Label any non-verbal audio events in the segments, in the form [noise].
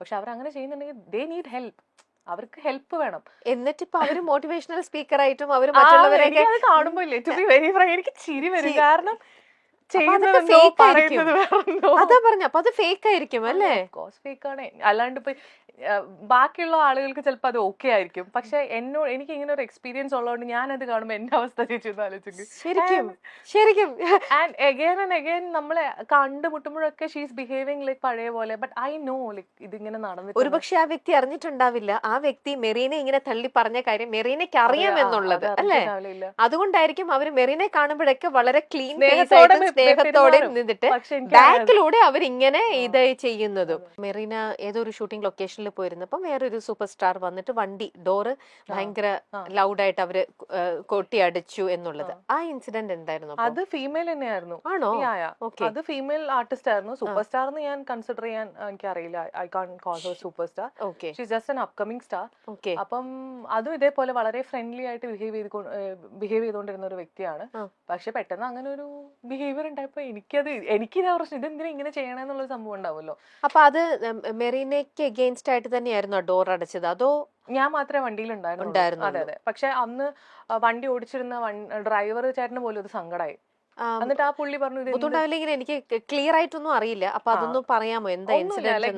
പക്ഷെ അവർ അങ്ങനെ ചെയ്യുന്നുണ്ടെങ്കിൽ ദേ നീഡ് ഹെൽപ്പ് അവർക്ക് ഹെൽപ്പ് വേണം. എന്നിട്ട് ഇപ്പൊ അവർ മോട്ടിവേഷണൽ സ്പീക്കർ ആയിട്ടും അവർ ആ, മറ്റുള്ളവരെയൊക്കെ എനിക്കത് കാണുമ്പോ ടു ബി വെരി ഫ്രാങ്ക് എനിക്ക് ചിരി വരും. കാരണം അതാ പറഞ്ഞ അപ്പൊ അത് ഫേക്ക് ആയിരിക്കും അല്ലേ കോസ് ഫേക്ക് ആണ്. അല്ലാണ്ട് ഇപ്പൊ ബാക്കിയുള്ള ആളുകൾക്ക് ചിലപ്പോൾ അത് ഓക്കെ ആയിരിക്കും. പക്ഷെ എന്നോട് എനിക്ക് ഇങ്ങനെ ഒരു എക്സ്പീരിയൻസ് ഉള്ളതുകൊണ്ട് ഞാൻ അത് കാണുമ്പോൾ എന്റെ അവസ്ഥ ശരിക്കും ശരിക്കും. ആൻഡ് എഗൈൻ നമ്മളെ കണ്ടുമുട്ടുമ്പോഴൊക്കെ ഷീസ് ബിഹേവിങ് ലൈക് പഴയ പോലെ. ബട്ട് ഐ നോ ലൈക്ക് ഇതിങ്ങനെ നടന്നിട്ട് ഒരുപക്ഷെ ആ വ്യക്തി അറിഞ്ഞിട്ടുണ്ടാവില്ല. ആ വ്യക്തി മെറീനെ ഇങ്ങനെ തള്ളി പറഞ്ഞ കാര്യം മെറീനയ്ക്ക് അറിയാമെന്നുള്ളത് അല്ലേ? അതുകൊണ്ടായിരിക്കും അവർ മെറീനെ കാണുമ്പോഴൊക്കെ വളരെ ക്ലീൻ സ്നേഹത്തോടെ. നിന്നിട്ട് ബാക്കിലൂടെ അവരിങ്ങനെ. ഇത് ചെയ്യുന്നതും. മെറീന ഏതൊരു ഷൂട്ടിംഗ് ലൊക്കേഷനിൽ പോയിരുന്നപ്പം വേറൊരു സൂപ്പർ സ്റ്റാർ വന്നിട്ട് വണ്ടി ഡോറ് ഭയങ്കര. ലൗഡായിട്ട് അവർ കൊട്ടി അടിച്ചു എന്നുള്ളത്. ആ. ഇൻസിഡന്റ് എന്തായിരുന്നു അത് ഫീമെയിൽ തന്നെയായിരുന്നു. ആണോ? അത് ഫീമെയിൽ ആർട്ടിസ്റ്റ് ആയിരുന്നു. സൂപ്പർ സ്റ്റാർ എന്ന് ഞാൻ കൺസിഡർ ചെയ്യാൻ എനിക്ക് അറിയില്ല I can call her super star okay. Just an upcoming star okay. അപ്പം അതും ഇതേപോലെ വളരെ ഫ്രണ്ട്ലി ആയിട്ട് ബിഹേവ് ചെയ്ത് ബിഹേവ് ചെയ്തുകൊണ്ടിരുന്ന ഒരു വ്യക്തിയാണ്. പക്ഷെ പെട്ടെന്ന് അങ്ങനെ ഒരു ബിഹേവിയർ ഉണ്ടായപ്പോ എനിക്കത് എനിക്കിതാ പ്രശ്നം ഇതെന്തിനാ ഇങ്ങനെ ചെയ്യണമെന്നുള്ള സംഭവം ഉണ്ടാവുമല്ലോ. അപ്പൊ അത് മെറീനയ്ക്ക് അഗെയിൻസ്റ്റ് ആയിട്ട് തന്നെയായിരുന്നു ഡോർ അടച്ചത്? അതോ ഞാൻ മാത്രമേ വണ്ടിയിൽ ഉണ്ടായിരുന്നുള്ളൂ. അതെ അതെ. പക്ഷെ അന്ന് വണ്ടി ഓടിച്ചിരുന്ന ഡ്രൈവർ ചേട്ടന് പോലും ഒരു സങ്കടമായി എന്നിട്ട് ആ പുള്ളി പറഞ്ഞു ബുദ്ധിമുട്ടാവില്ലെങ്കിൽ എനിക്ക് ക്ലിയർ ആയിട്ടൊന്നും അറിയില്ല. അപ്പൊ. അതൊന്നും പറയാമോ? എന്താ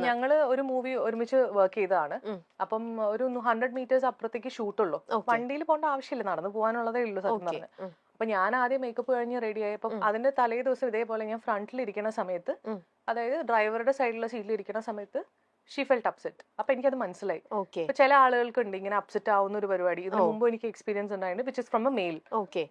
ഞങ്ങൾ ഒരു മൂവി ഒരുമിച്ച് വർക്ക് ചെയ്തതാണ്. അപ്പം ഒരു ഹൺഡ്രഡ് മീറ്റേഴ്സ് അപ്പുറത്തേക്ക് ഷൂട്ടുള്ളൂ വണ്ടിയിൽ പോകേണ്ട ആവശ്യമില്ല. നടന്നു പോകാനുള്ളതേ ഉള്ളൂ സത്യം പറഞ്ഞു. അപ്പൊ ഞാൻ ആദ്യം മേക്കപ്പ് കഴിഞ്ഞ് റെഡി ആയപ്പം ഉം. അതിന്റെ തലേ ദിവസം ഇതേപോലെ ഞാൻ ഫ്രണ്ടിൽ ഇരിക്കുന്ന സമയത്ത് അതായത് ഡ്രൈവറുടെ സൈഡിലുള്ള സീറ്റിൽ ഇരിക്കുന്ന സമയത്ത് ഷീ ഫെൽറ്റ് അപ്സെറ്റ് അപ്പൊ എനിക്കത് മനസ്സിലായി. ഓക്കെ ചില ആളുകൾക്ക് ഉണ്ട് ഇങ്ങനെ അപ്സെറ്റ് ആവുന്ന ഒരു പരിപാടി. ഇതിന് ഓ. മുമ്പ് എനിക്ക് എക്സ്പീരിയൻസ് ഉണ്ടായിട്ടുണ്ട് which is from a male okay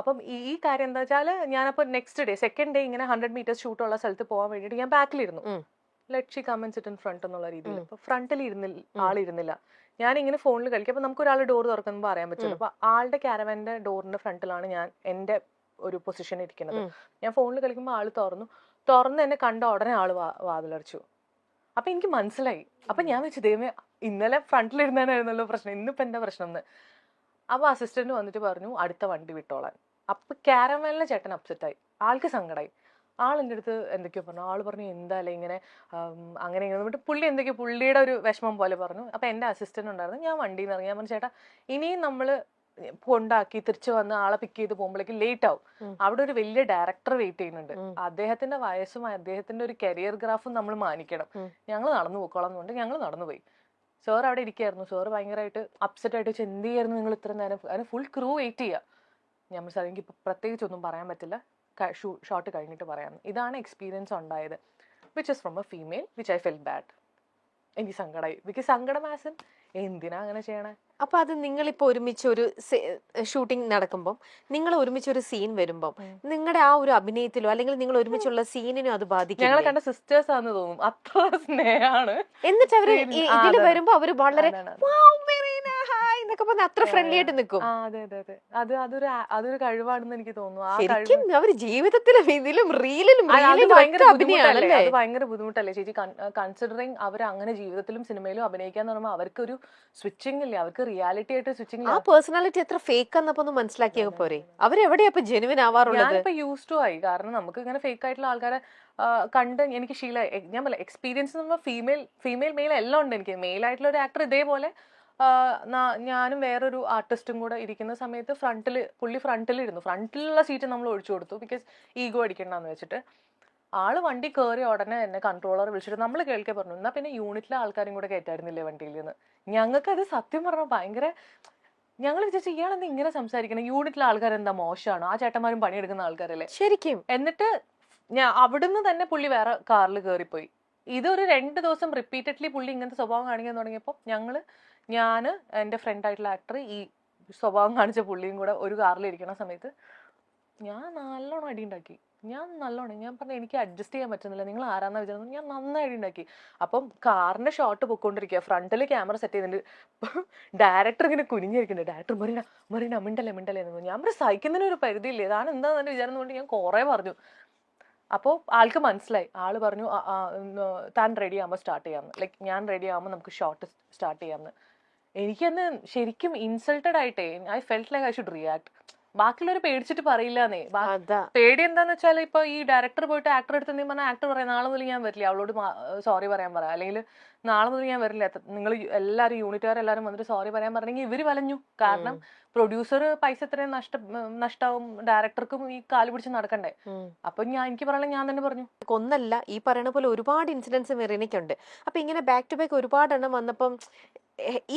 അപ്പം ഈ കാര്യം എന്താ വെച്ചാൽ ഞാനപ്പോൾ നെക്സ്റ്റ് ഡേ സെക്കൻഡ് ഡേ ഇങ്ങനെ ഹൺഡ്രഡ് മീറ്റേഴ്സ് ഷൂട്ടുള്ള സ്ഥലത്ത് പോകാൻ വേണ്ടിയിട്ട് ഞാൻ ബാക്കിലിരുന്നു ലക്ഷി let she comes it in front എന്നുള്ള രീതിയിൽ. അപ്പൊ ഫ്രണ്ടിൽ ഇരുന്നില്ല. ആളിരുന്നില്ല ഞാൻ ഇങ്ങനെ ഫോണിൽ കളിക്കും. അപ്പൊ നമുക്ക് ഒരാൾ ഡോർ തുറക്കുമ്പോൾ അറിയാൻ പറ്റില്ല. അപ്പൊ ആളുടെ ക്യാരവന്റെ ഡോറിന്റെ ഫ്രണ്ടിലാണ് ഞാൻ എന്റെ ഒരു പൊസിഷൻ ഇരിക്കുന്നത്. ഞാൻ ഫോണിൽ കളിക്കുമ്പോൾ ആൾ തുറന്നു. തുറന്ന് എന്നെ കണ്ട ഉടനെ ആൾ വാതിലടച്ചു. അപ്പൊ എനിക്ക് മനസ്സിലായി. അപ്പൊ ഞാൻ വെച്ച് ദൈവമേ ഇന്നലെ ഫ്രണ്ടിലിരുന്നാനായിരുന്നല്ലോ പ്രശ്നം. ഇന്നിപ്പോ എന്താ പ്രശ്നം എന്ന്? അപ്പൊ അസിസ്റ്റന്റ് വന്നിട്ട് പറഞ്ഞു അടുത്ത വണ്ടി വിട്ടോളാൻ. അപ്പൊ ക്യാരമലിനെ ചേട്ടൻ അപ്സെറ്റ് ആയി. ആൾക്ക് സങ്കടമായി ആൾ എന്റെ അടുത്ത് എന്തൊക്കെയോ പറഞ്ഞു. ആൾ പറഞ്ഞു എന്തായാലും ഇങ്ങനെ? അങ്ങനെ ഇങ്ങനെ. എന്നിട്ട് പുള്ളി എന്തൊക്കെയോ പുള്ളിയുടെ ഒരു വിഷമം പോലെ പറഞ്ഞു. അപ്പൊ എന്റെ അസിസ്റ്റന്റ് ഉണ്ടായിരുന്നു ഞാൻ വണ്ടിയിൽ നിന്ന് ഇറങ്ങി. ഞാൻ പറഞ്ഞു ചേട്ടാ ഇനിയും നമ്മൾ കൊണ്ടാക്കി തിരിച്ചു വന്ന് ആളെ പിക്ക് ചെയ്ത് പോകുമ്പോഴേക്കും ലേറ്റ് ആവും. അവിടെ ഒരു വലിയ ഡയറക്ടർ വെയിറ്റ് ചെയ്യുന്നുണ്ട്. അദ്ദേഹത്തിന്റെ വയസ്സും അദ്ദേഹത്തിന്റെ ഒരു കരിയർ ഗ്രാഫും നമ്മൾ മാനിക്കണം. ഞങ്ങൾ നടന്നു പോയിക്കോളാം എന്നുകൊണ്ട് ഞങ്ങൾ നടന്നു പോയി. സാർ അവിടെ ഇരിക്കുകയായിരുന്നു സാർ ഭയങ്കരമായിട്ട് അപ്സെറ്റ് ആയിട്ട് വെച്ച് എന്ത് ചെയ്യായിരുന്നു നിങ്ങൾ ഇത്ര നേരം? അതിന് ഫുൾ ക്രൂ വെയിറ്റ് ചെയ്യുക ഞാൻ സാർ എനിക്ക് ഇപ്പം പ്രത്യേകിച്ച് ഒന്നും പറയാൻ പറ്റില്ല. ഷോട്ട് കഴിഞ്ഞിട്ട് പറയാം. ഇതാണ് എക്സ്പീരിയൻസ് ഉണ്ടായത്. Which is from a female which I felt bad എനിക്ക് സങ്കടമായി. ബിക്കോസ് സങ്കടം ആസൻ എന്തിനാ അങ്ങനെ ചെയ്യണേ? അപ്പൊ അത് നിങ്ങളിപ്പോ ഒരുമിച്ച് ഒരു ഷൂട്ടിംഗ് നടക്കുമ്പോൾ നിങ്ങൾ ഒരുമിച്ച് ഒരു സീൻ വരുമ്പോൾ. നിങ്ങളുടെ ആ ഒരു അഭിനയത്തിലോ അല്ലെങ്കിൽ നിങ്ങൾ ഒരുമിച്ചുള്ള സീനിനോ അത് ബാധിക്കും ഞങ്ങളെ കണ്ട സിസ്റ്റേഴ്സ് ആണെന്ന് തോന്നും. അത്ര സ്നേഹമാണ് എന്നിട്ട് അവർ ഇതിൽ. വരുമ്പോ അവർ വളരെ "Wow, എന്നൊക്കെ പറഞ്ഞ അത്ര ഫ്രണ്ട്ലി ആയിട്ട് നിൽക്കും ആ അതെ അതെ അതെ. അത് അതൊരു ആ- അതൊരു കഴിവാണെന്ന് എനിക്ക് തോന്നുന്നു. ആ കഴിവ് ശരിക്കും അവർ ജീവിതത്തിലും ഇതിലും റീലിലും അത് അത് റീലിലും ഭയങ്കര ഒക്കെ ബുദ്ധിമുട്ടല്ലേ? അഭിനയാണല്ലേ അത് ഭയങ്കര ബുദ്ധിമുട്ടല്ലേ? ചേച്ചി കൺസിഡറിങ് അവർ അങ്ങനെ ജീവിതത്തിലും സിനിമയിലും അഭിനയിക്കാൻ പറയുമ്പോൾ അവർക്ക് ഒരു സ്വിച്ചിങ് ഇല്ലേ? അവർക്ക് റിയാലിറ്റി ആയിട്ട് സ്വിച്ചിങ് ആ പേഴ്സണാലിറ്റി എത്ര ഫേക്ക് എന്നപ്പോ ഒന്ന് മനസ്സിലാക്കിയ പോരെ. അവരെവിടെയാ ഇപ്പൊ ജെനുവിൻ ആവാറുള്ളത്? ഞാനിപ്പോ യൂസ് ടു ആയി. കാരണം നമുക്ക് ഇങ്ങനെ ഫേക്ക് ആയിട്ടുള്ള ആൾക്കാരെ ആ, കണ്ട് എനിക്ക് ശീല ഞാൻ പറയാം എക്സ്പീരിയൻസ് ഫീമെയിൽ ഫീമെയിൽ മെയിൽ എല്ലാം ഉണ്ട് എനിക്ക്. മെയിൽ ആയിട്ടുള്ള ഒരു ആക്ടർ ഇതേപോലെ ഞാനും വേറൊരു ആർട്ടിസ്റ്റും കൂടെ ഇരിക്കുന്ന സമയത്ത് ഫ്രണ്ടിൽ പുള്ളി ഫ്രണ്ടിലിരുന്നു ഫ്രണ്ടിലുള്ള സീറ്റ് നമ്മൾ ഒഴിച്ചു കൊടുത്തു. ബിക്കോസ് ഈഗോ അടിക്കണ്ടെന്ന് വെച്ചിട്ട്. ആൾ വണ്ടി കയറി ഉടനെ എന്നെ കൺട്രോളർ വിളിച്ചിട്ട് നമ്മൾ കേൾക്കെ പറഞ്ഞു. എന്നാൽ പിന്നെ യൂണിറ്റിലെ ആൾക്കാരും കൂടെ കയറ്റായിരുന്നില്ലേ വണ്ടിയിൽ നിന്ന് ഞങ്ങൾക്ക് അത് സത്യം പറഞ്ഞാൽ ഭയങ്കര ഞങ്ങൾ വിചാരിച്ചു ഇയാളെന്താ ഇങ്ങനെ സംസാരിക്കണം? യൂണിറ്റിലെ ആൾക്കാർ എന്താ മോശമാണോ ആ ചേട്ടന്മാരും പണിയെടുക്കുന്ന ആൾക്കാരല്ലേ? ശരിക്കും. എന്നിട്ട് ഞാൻ അവിടുന്ന് തന്നെ പുള്ളി വേറെ കാറിൽ കയറിപ്പോയി ഇതൊരു രണ്ട് ദിവസം റിപ്പീറ്റഡ്ലി പുള്ളി ഇങ്ങനത്തെ സ്വഭാവം കാണിക്കാൻ തുടങ്ങിയപ്പോൾ ഞങ്ങൾ ഞാൻ എന്റെ ഫ്രണ്ട് ആയിട്ടുള്ള ആക്ടർ ഈ സ്വഭാവം കാണിച്ച പുള്ളിയും കൂടെ ഒരു കാറിൽ ഇരിക്കണ സമയത്ത് ഞാൻ നല്ലോണം അടി ഉണ്ടാക്കി. ഞാൻ നല്ലോണം ഞാൻ പറഞ്ഞു എനിക്ക് അഡ്ജസ്റ്റ് ചെയ്യാൻ പറ്റുന്നില്ല. നിങ്ങൾ ആരാന്നാ വിചാരിച്ചത് ഞാൻ നന്നായി അടി ഉണ്ടാക്കി. അപ്പം കാറിന്റെ ഷോട്ട് പൊക്കോണ്ടിരിക്കുക ഫ്രണ്ടിൽ ക്യാമറ സെറ്റ് ചെയ്തിട്ടുണ്ട് ഡയറക്ടർ [laughs] ഇങ്ങനെ കുനിഞ്ഞിരിക്കുന്നുണ്ട്. ഡയറക്ടർ മറിന മറിന മിണ്ടല്ലേ മിണ്ടല്ലേ എന്ന് ഞാൻ പറഞ്ഞു സഹിക്കുന്നതിന് ഒരു പരിധിയില്ലേ. ഇതാണ് എന്താന്ന് വിചാരം കൊണ്ട് ഞാൻ കുറേ പറഞ്ഞു. അപ്പോൾ ആൾക്ക് മനസ്സിലായി. ആൾ പറഞ്ഞു "ആ, ആ, താൻ റെഡി ആകുമ്പോൾ സ്റ്റാർട്ട് ചെയ്യാമെന്ന് ലൈക്ക് ഞാൻ റെഡി ആകുമ്പോൾ നമുക്ക് ഷോർട്ട് സ്റ്റാർട്ട് ചെയ്യാമെന്ന് എനിക്കന്ന് ശരിക്കും ഇൻസൾട്ടഡ് ആയിട്ടേ I felt like I should react ബാക്കിയുള്ളവർ പേടിച്ചിട്ട് പറയില്ല എന്നേ പേടി എന്താന്ന് വെച്ചാൽ ഇപ്പൊ ഈ ഡയറക്ടർ പോയിട്ട് ആക്ടർ അടുത്ത് നീ പറഞ്ഞാൽ ആക്ടർ പറയാം നാളെ മുതൽ ഞാൻ വരില്ല. അവളോട് സോറി പറയാൻ പറ അല്ലെങ്കിൽ നാളെ മുതൽ ഞാൻ വരില്ല. നിങ്ങൾ എല്ലാവരും യൂണിറ്റുകാർ എല്ലാവരും വന്നിട്ട് സോറി പറയാൻ പറഞ്ഞെങ്കിൽ ഇവർ വലഞ്ഞു. കാരണം പ്രൊഡ്യൂസർ പൈസ ഇത്രയും നഷ്ട നഷ്ടാവും. ഡയറക്ടർക്കും ഈ കാൽ പിടിച്ച് നടക്കണ്ടേ. അപ്പൊ ഞാൻ എനിക്ക് പറയാനുള്ള ഞാൻ തന്നെ പറഞ്ഞു. ഒന്നല്ല ഈ പറയുന്ന പോലെ ഒരുപാട് ഇൻസിഡൻസ് മെറീനയ്ക്കുണ്ട് അപ്പൊ ഇങ്ങനെ ബാക്ക് ടു ബാക്ക് ഒരുപാട് എണ്ണം വന്നപ്പം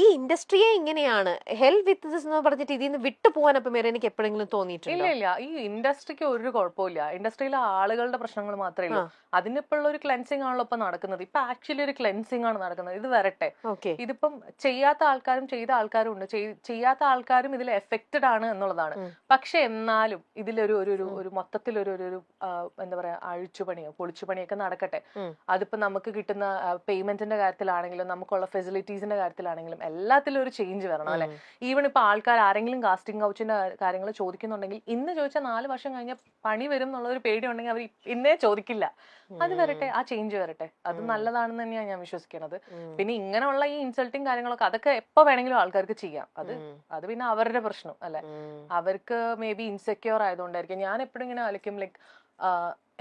ഈ ഇൻഡസ്ട്രിയെ ഇങ്ങനെയാണ്. ഹെൽ വിത്ത് ദിസ് എന്ന് പറഞ്ഞിട്ട് ഇതിൽ നിന്ന് വിട്ടു പോകാൻ അപ്പം വരെ എനിക്ക് എപ്പോഴെങ്കിലും ഇല്ല ഇല്ല. ഈ ഇൻഡസ്ട്രിക്ക് ഒരു കുഴപ്പമില്ല ഇൻഡസ്ട്രിയിലെ ആളുകളുടെ പ്രശ്നങ്ങൾ മാത്രമേ ഉള്ളൂ. അതിനിപ്പോഴുള്ള ഒരു ക്ലെൻസിങ് ആണല്ലോ ഇപ്പൊ നടക്കുന്നത്. ഇപ്പൊ ആക്ച്വലി ഒരു ക്ലെൻസിങ് ആണ് നടക്കുന്നത്. ഇത് വരട്ടെ. ഓക്കെ. ഇതിപ്പം ചെയ്യാത്ത ആൾക്കാരും ചെയ്ത ആൾക്കാരും ഉണ്ട്. ചെയ്യാത്ത ആൾക്കാരും ഇതിൽ എഫക്റ്റഡ് ആണ് എന്നുള്ളതാണ്. പക്ഷെ എന്നാലും ഇതിലൊരു ഒരു ഒരു ഒരു മൊത്തത്തിൽ ഒരു ഒരു എന്താ പറയാ അഴിച്ചുപണിയോ പൊളിച്ചുപണിയൊക്കെ നടക്കട്ടെ. അതിപ്പോ നമുക്ക് കിട്ടുന്ന പേയ്മെന്റിന്റെ കാര്യത്തിലാണെങ്കിലും നമുക്കുള്ള ഫെസിലിറ്റീസിന്റെ കാര്യത്തിലാണെങ്കിലും എല്ലാത്തിലും ഒരു ചേഞ്ച് വരണം അല്ലെ? ഈവൻ ഇപ്പൊ ആൾക്കാർ ആരെങ്കിലും കാസ്റ്റിംഗ് കൗച്ചിന്റെ കാര്യങ്ങൾ ചോദിക്കുന്നുണ്ടെങ്കിൽ ഇന്ന് ചോദിച്ചാൽ നാല് വർഷം കഴിഞ്ഞ പണി വരും എന്നുള്ള ഒരു പേടി ഉണ്ടെങ്കിൽ അവർ ഇന്നേ ചോദിക്കില്ല. അത് വരട്ടെ ആ ചേഞ്ച് വരട്ടെ. അത് നല്ലതാണെന്ന് തന്നെയാണ് ഞാൻ വിശ്വസിക്കുന്നത് പിന്നെ ഇങ്ങനെയുള്ള ഈ ഇൻസൾട്ടിങ് കാര്യങ്ങളൊക്കെ അതൊക്കെ എപ്പോ വേണമെങ്കിലും ആൾക്കാർക്ക് ചെയ്യാം. അത് അത് പിന്നെ അവരുടെ പ്രശ്നം അല്ലെ? അവർക്ക് മേ ബി ഇൻസെക്യൂർ ആയതുകൊണ്ടായിരിക്കും. ഞാൻ എപ്പോഴും ഇങ്ങനെ ആലോചിക്കും ലൈക്ക്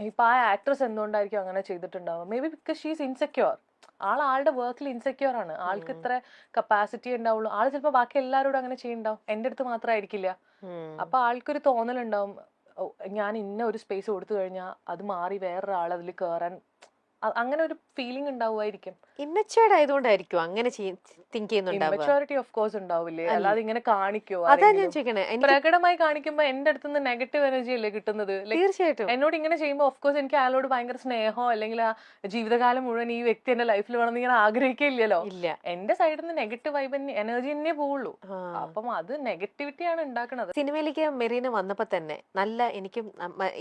ഇപ്പൊ ആ ആക്ട്രസ് എന്തുകൊണ്ടായിരിക്കും അങ്ങനെ ചെയ്തിട്ടുണ്ടാവുക? May be because she's insecure ആൾ ആളുടെ വർക്കിൽ ഇൻസെക്യൂർ ആണ്. ആൾക്ക് ഇത്ര കപ്പാസിറ്റി ഉണ്ടാവുള്ളൂ. ആൾ ചിലപ്പോൾ ബാക്കി എല്ലാവരോടും അങ്ങനെ ചെയ്യണ്ടാവും. എന്റെ അടുത്ത് മാത്രമായിരിക്കില്ല അപ്പൊ ആൾക്കൊരു തോന്നലുണ്ടാവും. "ഓ, ഞാൻ ഇന്ന ഒരു സ്പേസ് കൊടുത്തു കഴിഞ്ഞാൽ അത് മാറി വേറൊരാൾ അതിൽ കയറാൻ അങ്ങനെ ഒരു ഫീലിംഗ് ഉണ്ടാവുമായിരിക്കും. ഇമ്മച്ചേർഡ് ആയതുകൊണ്ടായിരിക്കും അങ്ങനെ തിങ്ക് ഇമ്മച്യോറിറ്റി ഓഫ് കോഴ്സ് ഉണ്ടാവില്ലേ? അല്ലാതെ ഇങ്ങനെ കാണിക്കോ? അതാ ഞാൻ? ചോദിക്കണേ. പ്രകടമായി കാണിക്കുമ്പോ എന്റെ അടുത്ത് നിന്ന് നെഗറ്റീവ് എനർജി അല്ലേ കിട്ടുന്നത്? തീർച്ചയായിട്ടും. എന്നോട് ഇങ്ങനെ ചെയ്യുമ്പോൾ ഓഫ് കോഴ്സ് എനിക്ക് അയാളോട് ഭയങ്കര സ്നേഹമോ അല്ലെങ്കിൽ ആ ജീവിതകാലം മുഴുവൻ ഈ വ്യക്തി എന്റെ ലൈഫിൽ വേണമെന്ന് ഇങ്ങനെ ആഗ്രഹിക്കില്ലല്ലോ ഇല്ല. എന്റെ സൈഡിൽ നിന്ന് നെഗറ്റീവ് വൈബ് എനർജി തന്നെ പോവുള്ളൂ. അപ്പം അത് നെഗറ്റിവിറ്റിയാണ് ഉണ്ടാക്കുന്നത് സിനിമയിലേക്ക് മെറീന വന്നപ്പോ തന്നെ നല്ല എനിക്കും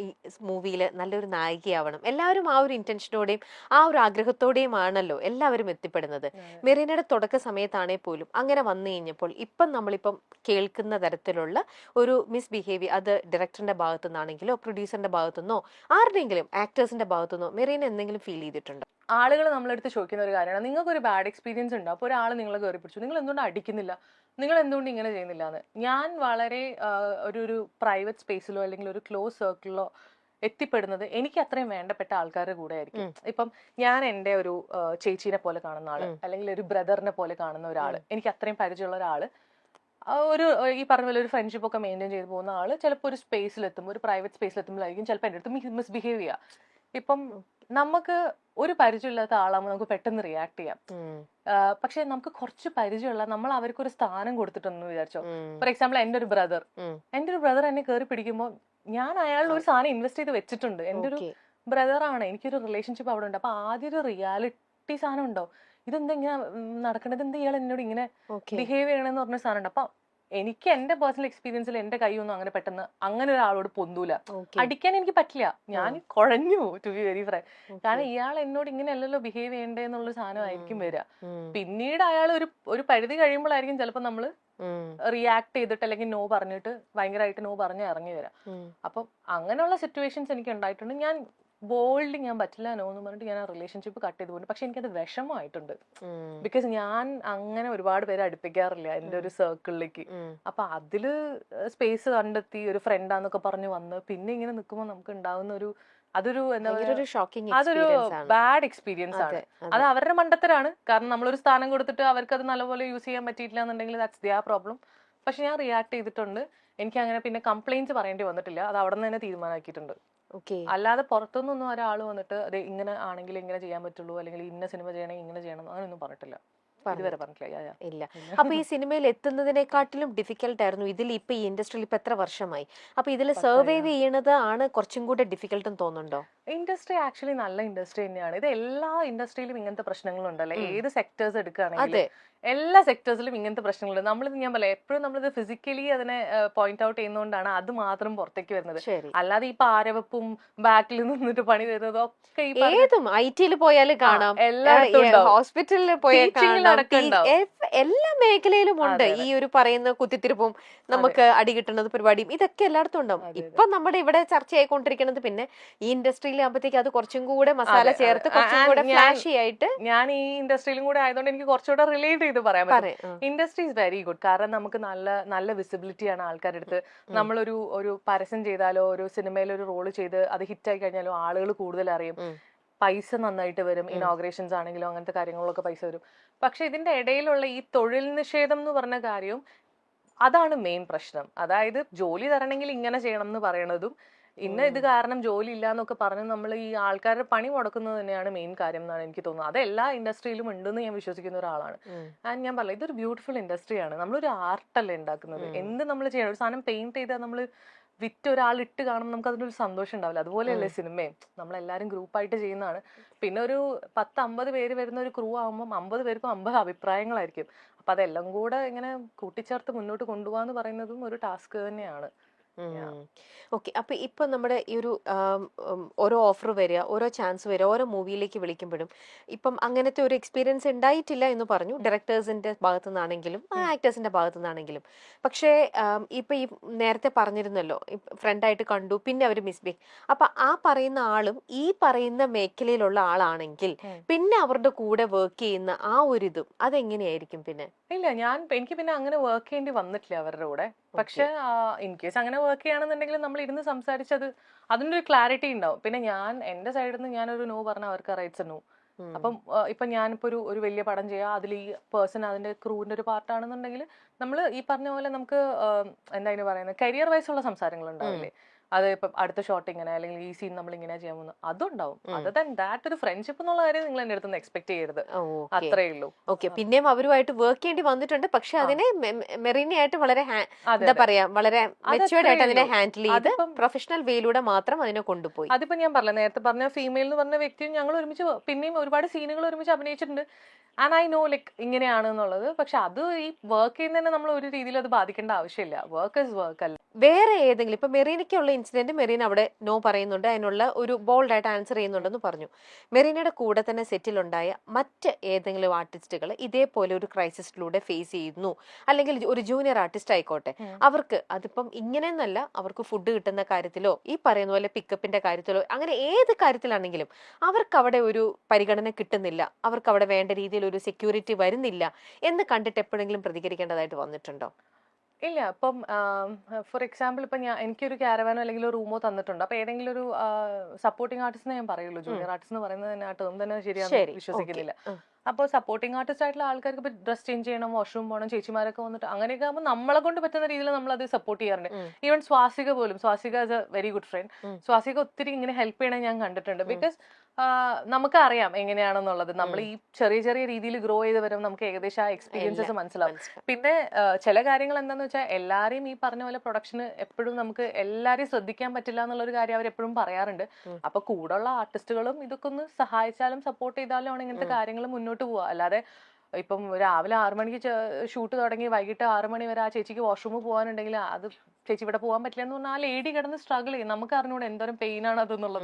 ഈ മൂവിയിൽ നല്ലൊരു നായികയാവണം. എല്ലാവരും ആ ഒരു ഇന്റൻഷനോടെയും ആ ഒരു ആഗ്രഹത്തോടെയും ആണല്ലോ എല്ലാവരും എത്തിപ്പെടുന്നത്. മെറീനയുടെ തുടക്ക സമയത്താണേ പോലും അങ്ങനെ വന്നു കഴിഞ്ഞപ്പോൾ ഇപ്പം നമ്മളിപ്പം കേൾക്കുന്ന തരത്തിലുള്ള ഒരു മിസ് ബിഹേവിയർ അത് ഡയറക്ടറിന്റെ ഭാഗത്തു നിന്നാണെങ്കിലോ പ്രൊഡ്യൂസറിന്റെ ഭാഗത്തു നിന്നോ ആരുടെയെങ്കിലും ആക്ടേഴ്സിന്റെ ഭാഗത്തു നിന്നോ മെറീന എന്തെങ്കിലും ഫീൽ ചെയ്തിട്ടുണ്ടോ? ആളുകൾ നമ്മളെടുത്ത് ചോദിക്കുന്ന ഒരു കാര്യമാണ്. നിങ്ങൾക്ക് ഒരു ബാഡ് എക്സ്പീരിയൻസ് ഉണ്ട്? അപ്പോൾ ഒരാൾ നിങ്ങളെ കയറി പിടിച്ചു. നിങ്ങൾ എന്തുകൊണ്ട് അടിക്കുന്നില്ല? നിങ്ങൾ എന്തുകൊണ്ട് ഇങ്ങനെ ചെയ്യുന്നില്ല എന്ന്. ഞാൻ വളരെ ഒരു ഒരു പ്രൈവറ്റ് സ്പേസിലോ അല്ലെങ്കിൽ ഒരു ക്ലോസ് സർക്കിളിലോ എത്തിപ്പെടുന്നത് എനിക്ക് അത്രയും വേണ്ടപ്പെട്ട ആൾക്കാരുടെ കൂടെ ആയിരിക്കും. ഇപ്പം ഞാൻ എന്റെ ഒരു ചേച്ചീനെ പോലെ കാണുന്ന ആൾ. അല്ലെങ്കിൽ ഒരു ബ്രദറിനെ പോലെ കാണുന്ന ഒരാൾ എനിക്ക് അത്രയും പരിചയമുള്ള ഒരാൾ ഒരു ഈ പറഞ്ഞ പോലെ ഒരു ഫ്രണ്ട്ഷിപ്പ് ഒക്കെ മെയിന്റെയിൻ ചെയ്ത് പോകുന്ന ആൾ ചിലപ്പോൾ ഒരു സ്പേസിലെത്തുമ്പോൾ ഒരു പ്രൈവറ്റ് സ്പേസിലെത്തുമ്പോഴായിരിക്കും ചിലപ്പോൾ എന്റെ അടുത്ത് മിസ്ബിഹേവ് ചെയ്യുക ഇപ്പം നമുക്ക് ഒരു പരിചയമില്ലാത്ത ആളാകുമ്പോൾ നമുക്ക് പെട്ടെന്ന് റിയാക്ട് ചെയ്യാം. പക്ഷെ നമുക്ക് കുറച്ച് പരിചയമുള്ള നമ്മൾ അവർക്ക് ഒരു സ്ഥാനം കൊടുത്തിട്ടെന്ന് വിചാരിച്ചോ. ഫോർ എക്സാമ്പിൾ എന്റെ ഒരു ബ്രദർ. എന്റെ ഒരു ബ്രദർ എന്നെ കയറി പിടിക്കുമ്പോൾ ഞാൻ അയാളിൽ ഒരു സാധനം ഇൻവെസ്റ്റ് ചെയ്ത് വെച്ചിട്ടുണ്ട്. എന്റെ ഒരു ബ്രദറാണ് എനിക്കൊരു റിലേഷൻഷിപ്പ് അവിടെ ഉണ്ട്. അപ്പൊ ആദ്യം ഒരു റിയാലിറ്റി സാധനം ഉണ്ടോ? ഇതെന്താ ഇങ്ങനെ നടക്കണത്? എന്താ ഇയാൾ എന്നോട് ഇങ്ങനെ ബിഹേവ് ചെയ്യണമെന്ന് പറഞ്ഞ സാധനം ഉണ്ട്. അപ്പൊ എനിക്ക് എന്റെ പേഴ്സണൽ എക്സ്പീരിയൻസിൽ എന്റെ കൈയൊന്നും അങ്ങനെ പെട്ടെന്ന് അങ്ങനെ ഒരാളോട് പൊന്തൂല. അടിക്കാൻ എനിക്ക് പറ്റില്ല. ഞാൻ കുഴഞ്ഞു ടു ബി വെരി ഫ്രൈ കാരണം ഇയാൾ എന്നോട് ഇങ്ങനെ അല്ലല്ലോ ബിഹേവ് ചെയ്യണ്ടേ എന്നുള്ള സാധനമായിരിക്കും വരിക പിന്നീട് അയാൾ ഒരു ഒരു പരിധി കഴിയുമ്പോഴായിരിക്കും ചിലപ്പോൾ നമ്മൾ റിയാക്ട് ചെയ്തിട്ട് അല്ലെങ്കിൽ നോ പറഞ്ഞിട്ട് ഭയങ്കരമായിട്ട് നോ പറഞ്ഞ് ഇറങ്ങി വരാം. അപ്പം അങ്ങനെയുള്ള സിറ്റുവേഷൻസ് എനിക്ക് ഉണ്ടായിട്ടുണ്ട്. ഞാൻ ബോൾഡ് ഞാൻ പറ്റില്ല നോ എന്ന് പറഞ്ഞിട്ട് ഞാൻ ആ റിലേഷൻഷിപ്പ് കട്ട് ചെയ്ത് പോകുന്നു പക്ഷെ എനിക്കത് വിഷമമായിട്ടുണ്ട്. ബിക്കോസ് ഞാൻ അങ്ങനെ ഒരുപാട് പേരെ അടുപ്പിക്കാറില്ല എന്റെ ഒരു സർക്കിളിലേക്ക്. അപ്പൊ അതിൽ സ്പേസ് കണ്ടെത്തി ഒരു ഫ്രണ്ടാന്നൊക്കെ പറഞ്ഞു വന്ന് പിന്നെ ഇങ്ങനെ നിൽക്കുമ്പോൾ നമുക്ക് ഉണ്ടാവുന്ന ഒരു അതൊരു എന്താ പറയുക അതൊരു ബാഡ് എക്സ്പീരിയൻസ് ആണ്. അത്. അവരുടെ മണ്ടത്തരാണ്. കാരണം നമ്മളൊരു സ്ഥാനം കൊടുത്തിട്ട് അവർക്ക് അത് നല്ലപോലെ യൂസ് ചെയ്യാൻ പറ്റിയിട്ടില്ല എന്നുണ്ടെങ്കിൽ ദാറ്റ്സ് ദിയർ പ്രോബ്ലം പക്ഷെ ഞാൻ റിയാക്ട് ചെയ്തിട്ടുണ്ട്. എനിക്ക് അങ്ങനെ പിന്നെ കംപ്ലൈന്റ്സ് പറയേണ്ടി വന്നിട്ടില്ല. അത് അവിടെ നിന്ന് തന്നെ തീരുമാനമാക്കിയിട്ടുണ്ട്. ഓക്കെ അല്ലാതെ പുറത്തുനിന്നൊന്നും ഒരാൾ വന്നിട്ട് അത് ഇങ്ങനെ ആണെങ്കിൽ ഇങ്ങനെ ചെയ്യാൻ പറ്റുള്ളൂ അല്ലെങ്കിൽ ഇന്ന സിനിമ ചെയ്യണമെങ്കിൽ ഇങ്ങനെ ചെയ്യണം അങ്ങനെയൊന്നും പറഞ്ഞിട്ടില്ല. ഇതുവരെ പറഞ്ഞിട്ടില്ല. ഇല്ല. അപ്പൊ ഈ സിനിമയിൽ എത്തുന്നതിനെക്കാട്ടിലും ഡിഫിക്കൽട്ട് ആയിരുന്നു. ഇതിൽ ഇപ്പൊ ഈ ഇൻഡസ്ട്രിയിൽ ഇപ്പൊ എത്ര വർഷമായി? അപ്പൊ ഇതിൽ സർവൈവ് ചെയ്യണത് ആണ് കുറച്ചും കൂടെ ഡിഫിക്കൽട്ടും തോന്നുന്നുണ്ടോ? ഇൻഡസ്ട്രി ആക്ച്വലി നല്ല ഇൻഡസ്ട്രി തന്നെയാണ്. ഇത് എല്ലാ ഇൻഡസ്ട്രിയിലും ഇങ്ങനത്തെ പ്രശ്നങ്ങളുണ്ടല്ലേ? ഉണ്ടല്ലേ ഏത് സെക്ടേഴ്സ് എടുക്കുകയാണെങ്കിലും എല്ലാ സെക്ടേഴ്സിലും ഇങ്ങനത്തെ പ്രശ്നങ്ങളുണ്ട്. നമ്മളിത് ഞാൻ പറയാം എപ്പോഴും നമ്മളിത് ഫിസിക്കലി അതിനെ പോയിന്റ് ഔട്ട് ചെയ്യുന്നതുകൊണ്ടാണ് അത് മാത്രം പുറത്തേക്ക് വരുന്നത്. അല്ലാതെ ഈ പാരവപ്പും ബാക്കിൽ നിന്നിട്ട് പണി തരുന്നതും ഒക്കെ ഏതും ഐ ടിയിൽ പോയാലും കാണാം. ഹോസ്പിറ്റലിൽ എല്ലാ മേഖലയിലും ഉണ്ട്. ഈ ഒരു പറയുന്ന കുത്തിത്തിരിപ്പും നമുക്ക് അടി കിട്ടുന്നത് പരിപാടിയും ഇതൊക്കെ എല്ലായിടത്തും ഉണ്ടാവും. ഇപ്പൊ നമ്മുടെ ഇവിടെ ചർച്ചയായിക്കൊണ്ടിരിക്കുന്നത് പിന്നെ ഈ ഇൻഡസ്ട്രിയിൽ ഫാമിലി ആകുമ്പോഴത്തേക്ക് അത് കുറച്ചും കൂടെ മസാല ചേർത്ത് കുറച്ചും കൂടെ ഫ്ലാഷി ആയിട്ട് ഞാൻ ഈ ഇൻഡസ്ട്രിയിലും കൂടെ ആയതുകൊണ്ട് എനിക്ക് കുറച്ചുകൂടെ റിലേറ്റ് ചെയ്ത് പറയാൻ പറ്റും. ഇൻഡസ്ട്രി ഇസ് വെരി ഗുഡ് കാരണം നമുക്ക് നല്ല നല്ല വിസിബിലിറ്റിയാണ് ആൾക്കാരുടെ അടുത്ത്. നമ്മളൊരു ഒരു പരസ്യം ചെയ്താലോ ഒരു സിനിമയിൽ ഒരു റോൾ ചെയ്ത് അത് ഹിറ്റ് ആയി കഴിഞ്ഞാലോ ആളുകൾ കൂടുതൽ അറിയും. പൈസ നന്നായിട്ട് വരും. ഇനോഗ്രേഷൻസ് ആണെങ്കിലും അങ്ങനത്തെ കാര്യങ്ങളിലൊക്കെ പൈസ വരും. പക്ഷെ ഇതിന്റെ ഇടയിലുള്ള ഈ തൊഴിൽ നിഷേധം എന്ന് പറഞ്ഞ കാര്യവും അതാണ് മെയിൻ പ്രശ്നം. അതായത് ജോലി തരണമെങ്കിൽ ഇങ്ങനെ ചെയ്യണം എന്ന് പറയണതും ഇന്ന ഇത് കാരണം ജോലി ഇല്ല എന്നൊക്കെ പറഞ്ഞ് നമ്മൾ ഈ ആൾക്കാരുടെ പണി മുടക്കുന്നത് തന്നെയാണ് മെയിൻ കാര്യം എന്നാണ് എനിക്ക് തോന്നുന്നത്. അത് എല്ലാ ഇൻഡസ്ട്രിയിലും ഉണ്ടെന്ന് ഞാൻ വിശ്വസിക്കുന്ന ഒരാളാണ്. ആൻഡ് ഞാൻ പറയാം ഇതൊരു ബ്യൂട്ടിഫുൾ ഇൻഡസ്ട്രിയാണ് നമ്മളൊരു ആർട്ടല്ലേ ഉണ്ടാക്കുന്നത്. എന്ത് നമ്മൾ ചെയ്യണം? ഒരു സാധനം പെയിന്റ് ചെയ്താൽ നമ്മൾ വിറ്റ് ഒരാൾ ഇട്ട് കാണുമ്പോൾ നമുക്ക് അതിനൊരു സന്തോഷം ഉണ്ടാവില്ല. അതുപോലെയല്ലേ സിനിമയും. നമ്മളെല്ലാവരും ഗ്രൂപ്പായിട്ട് ചെയ്യുന്നതാണ്. പിന്നെ ഒരു പത്ത് അമ്പത് പേര് വരുന്ന ഒരു ക്രൂ ആകുമ്പോൾ അമ്പത് പേർക്കും അമ്പത് അഭിപ്രായങ്ങളായിരിക്കും. അപ്പൊ അതെല്ലാം കൂടെ ഇങ്ങനെ കൂട്ടിച്ചേർത്ത് മുന്നോട്ട് കൊണ്ടുപോകാന്ന് പറയുന്നതും ഒരു ടാസ്ക് തന്നെയാണ്. ഓക്കെ. അപ്പൊ ഇപ്പൊ നമ്മുടെ ഈ ഒരു ഓരോ ഓഫർ വരിക ഓരോ ചാൻസ് വരിക ഓരോ മൂവിയിലേക്ക് വിളിക്കുമ്പോഴും ഇപ്പം അങ്ങനത്തെ ഒരു എക്സ്പീരിയൻസ് ഉണ്ടായിട്ടില്ല എന്ന് പറഞ്ഞു. ഡയറക്ടേഴ്സിന്റെ ഭാഗത്തു നിന്നാണെങ്കിലും ആക്ടേഴ്സിന്റെ ഭാഗത്തു നിന്നാണെങ്കിലും പക്ഷേ ഇപ്പൊ ഈ നേരത്തെ പറഞ്ഞിരുന്നല്ലോ ഫ്രണ്ടായിട്ട് കണ്ടു പിന്നെ അവർ മിസ്ബിഹേവ് അപ്പൊ ആ പറയുന്ന ആളും ഈ പറയുന്ന മേഖലയിലുള്ള ആളാണെങ്കിൽ. പിന്നെ അവരുടെ കൂടെ വർക്ക് ചെയ്യുന്ന ആ ഒരു ഇതും അതെങ്ങനെയായിരിക്കും പിന്നെ? ഇല്ല ഞാൻ എനിക്ക് പിന്നെ അങ്ങനെ വർക്ക് ചെയ്യേണ്ടി വന്നിട്ടില്ല അവരുടെ കൂടെ. പക്ഷെ ഇൻ കേസ് അങ്ങനെ വർക്ക് ചെയ്യുകയാണെന്നുണ്ടെങ്കിൽ നമ്മൾ ഇരുന്ന് സംസാരിച്ചത് അതിന്റെ ഒരു ക്ലാരിറ്റി ഉണ്ടാവും. പിന്നെ ഞാൻ എന്റെ സൈഡിൽ നിന്ന് ഞാനൊരു നോ പറഞ്ഞ അവർക്ക് റൈറ്റ്സ് നോ. അപ്പം ഇപ്പൊ ഞാനിപ്പോ ഒരു ഒരു വലിയ പടം ചെയ്യാം. അതിൽ ഈ പേഴ്സൺ അതിന്റെ ക്രൂവിന്റെ ഒരു പാർട്ടാണെന്നുണ്ടെങ്കിൽ നമ്മൾ ഈ പറഞ്ഞ പോലെ നമുക്ക് എന്താ ഇതിന് പറയുന്നത്? കരിയർ വൈസ് ഉള്ള സംസാരങ്ങൾ ഉണ്ടാവില്ലേ? അത് ഇപ്പൊ അടുത്ത ഷോട്ട് ഇങ്ങനെ അല്ലെങ്കിൽ ഈ സീൻ നമ്മൾ ഇങ്ങനെ ചെയ്യാൻ പോകുന്നു അതുണ്ടാവും. അത് ദാൻ ദാറ്റ് ഒരു ഫ്രണ്ട്ഷിപ്പ് എന്നുള്ള കാര്യം നിങ്ങൾ എന്റെ അടുത്ത് എക്സ്പെക്ട് ചെയ്യരുത്. അത്രേ ഉള്ളൂ. ഓക്കെ പിന്നെയും അവരുമായിട്ട് വർക്ക് ചെയ്യേണ്ടി വന്നിട്ടുണ്ട്. പക്ഷെ അതിനെ മെറീനയായിട്ട് വളരെ എന്താ പറയാ വളരെ മെച്ചുവേർഡ് ആയിട്ട് അതിനെ ഹാൻഡിൽ ചെയ്ത് പ്രൊഫഷണൽ വേയിലൂടെ മാത്രം അതിനെ കൊണ്ടുപോയി. അതിപ്പോ ഞാൻ പറഞ്ഞ നേരത്തെ പറഞ്ഞ ഫീമെയിൽ എന്ന് പറഞ്ഞ വ്യക്തിയും ഞങ്ങൾ ഒരുമിച്ച് പിന്നെയും ഒരുപാട് സീനുകൾ ഒരുമിച്ച് അഭിനയിച്ചിട്ടുണ്ട്. ആൻഡ് ഐ നോ ലൈക്ക് ഇങ്ങനെയാണ് എന്നുള്ളത്. പക്ഷെ അത് ഈ വർക്ക് ചെയ്യുന്നതിനെ നമ്മൾ ഒരു രീതിയിൽ അത് ബാധിക്കേണ്ട ആവശ്യമില്ല. വർക്ക് ഇസ് വർക്ക് അല്ല? വേറെ ഏതെങ്കിലും ഇപ്പൊ മെറീനയ്ക്കുള്ള ഇൻസിഡന്റ് മെറീന അവിടെ നോ പറയുന്നുണ്ട്. അതിനുള്ള ഒരു ബോൾഡായിട്ട് ആൻസർ ചെയ്യുന്നുണ്ടെന്ന് പറഞ്ഞു. മെറീനയുടെ കൂടെ തന്നെ സെറ്റിലുണ്ടായ മറ്റ് ഏതെങ്കിലും ആർട്ടിസ്റ്റുകൾ ഇതേപോലെ ഒരു ക്രൈസിസിലൂടെ ഫേസ് ചെയ്യുന്നു. അല്ലെങ്കിൽ ഒരു ജൂനിയർ ആർട്ടിസ്റ്റ് ആയിക്കോട്ടെ. അവർക്ക് അതിപ്പം ഇങ്ങനെയെന്നല്ല അവർക്ക് ഫുഡ് കിട്ടുന്ന കാര്യത്തിലോ ഈ പറയുന്ന പോലെ പിക്കപ്പിന്റെ കാര്യത്തിലോ അങ്ങനെ ഏത് കാര്യത്തിലാണെങ്കിലും അവർക്ക് അവിടെ ഒരു പരിഗണന കിട്ടുന്നില്ല. അവർക്ക് അവിടെ വേണ്ട രീതിയിൽ ഒരു സെക്യൂരിറ്റി വരുന്നില്ല എന്ന് കണ്ടിട്ട് എപ്പോഴെങ്കിലും പ്രതികരിക്കേണ്ടതായിട്ട് വന്നിട്ടുണ്ടോ? ഇല്ല ഇപ്പം ഫോർ എക്സാമ്പിൾ ഇപ്പം ഞാൻ എനിക്കൊരു ക്യാരവാനോ അല്ലെങ്കിൽ ഒരു റൂമോ തന്നിട്ടുണ്ട്. അപ്പൊ ഏതെങ്കിലും ഒരു സപ്പോർട്ടിംഗ് ആർട്ടിസ്റ്റിനെ ഞാൻ പറയുള്ളൂ. ജൂനിയർ ആർട്ടിസ്റ്റ് എന്ന് പറയുന്നത് തന്നെ ആ ടേം തന്നെ ശരിയാണ് ശരിയാണെന്ന് വിശ്വസിക്കുന്നില്ല. അപ്പോൾ സപ്പോർട്ടിംഗ് ആർട്ടിസ്റ്റ് ആയിട്ടുള്ള ആൾക്കാർക്ക് ഇപ്പോൾ ഡ്രസ് ചേഞ്ച് ചെയ്യണം വാഷ്റൂം പോകണം ചേച്ചിമാരൊക്കെ വന്നിട്ട് അങ്ങനെയൊക്കെ ആകുമ്പോൾ നമ്മളെ കൊണ്ട് പറ്റുന്ന രീതിയിൽ നമ്മൾ അത് സപ്പോർട്ട് ചെയ്യാറുണ്ട്. ഈവൻ സ്വാസിക പോലും Swasika is a very good friend. Swasika ഒത്തിരി ഇങ്ങനെ ഹെൽപ്പ് ചെയ്യണ ഞാൻ കണ്ടിട്ടുണ്ട്. ബിക്കോസ് നമുക്കറിയാം എങ്ങനെയാണെന്നുള്ളത്. നമ്മൾ ഈ ചെറിയ ചെറിയ രീതിയിൽ ഗ്രോ ചെയ്ത് വരും നമുക്ക് ഏകദേശം ആ എക്സ്പീരിയൻസസ് മനസ്സിലാവും. പിന്നെ ചില കാര്യങ്ങൾ എന്താന്ന് വെച്ചാൽ എല്ലാവരെയും ഈ പറഞ്ഞ പോലെ പ്രൊഡക്ഷന് എപ്പോഴും നമുക്ക് എല്ലാവരെയും ശ്രദ്ധിക്കാൻ പറ്റില്ല എന്നുള്ളൊരു കാര്യം അവർ എപ്പോഴും പറയാറുണ്ട്. അപ്പൊ കൂടെയുള്ള ആർട്ടിസ്റ്റുകളും ഇതൊക്കെ ഒന്ന് സഹായിച്ചാലും സപ്പോർട്ട് ചെയ്താലും ആണ് ഇങ്ങനത്തെ കാര്യങ്ങൾ മുന്നോട്ട് പോവുക അല്ലാതെ ഇപ്പം രാവിലെ ആറു മണിക്ക് ഷൂട്ട് തുടങ്ങി വൈകിട്ട് ആറു മണി വരെ ആ ചേച്ചിക്ക് വാഷ്റൂമിൽ പോകാനുണ്ടെങ്കിൽ അത് ചേച്ചി ഇവിടെ പോകാൻ പറ്റില്ല എന്ന് പറഞ്ഞാൽ ആ ലേഡി കിടന്ന് സ്ട്രഗിൾ ചെയ്യും. നമുക്ക് അറിഞ്ഞൂടെ എന്തോരം പെയിൻ ആണ് അതെന്നുള്ളത്